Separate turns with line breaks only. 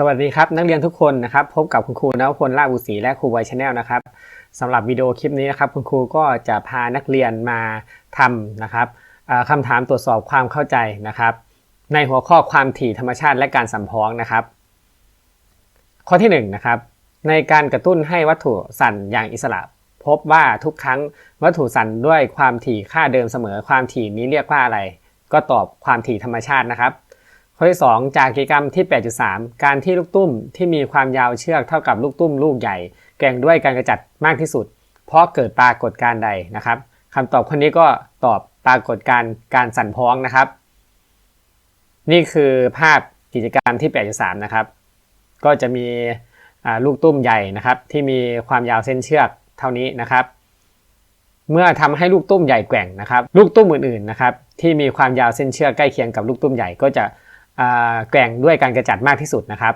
สวัสดีครับ นักเรียนทุกคนนะครับพบกับคุณครูนวพลลาบุศรีและครูไวชแนลนะครับสำหรับวิดีโอคลิปนี้นะครับคุณครูก็จะพานักเรียนมาทำนะครับคำถามตรวจสอบความเข้าใจนะครับ ในหัวข้อความถี่ธรรมชาติและการสัมพ้องนะครับ ข้อที่1นงนะครับในการกระตุ้นให้วัตถุสั่นอย่างอิสระ พบว่าทุกครั้งวัตถุสั่นด้วยความถี่ค่าเดิมเสมอความถี่นี้เรียกว่าอะไร ก็ตอบความถี่ธรรมชาตินะครับ ข้อที่ 2 จากกิจกรรมที่ 8.3 การที่ลูกตุ้มที่มีความยาวเชือกเท่ากับลูกตุ้มลูกใหญ่ แก่งด้วยการกระจัดมากที่สุด เพราะเกิดปรากฏการณ์ใดนะครับคำตอบคนนี้ก็ตอบปรากฏการณ์การสั่นพ้องนะครับ นี่คือภาพกิจกรรมที่ 8.3 นะครับ ก็จะมีลูกตุ้มใหญ่นะครับ ที่มีความยาวเส้นเชือกเท่านี้นะครับ เมื่อทำให้ลูกตุ้มใหญ่แกว่งนะครับ ลูกตุ้มอื่นๆนะครับ ที่มีความยาวเส้นเชือกใกล้เคียงกับลูกตุ้มใหญ่ก็จะ แกร่งด้วยการกระจัดมากที่สุดนะครับ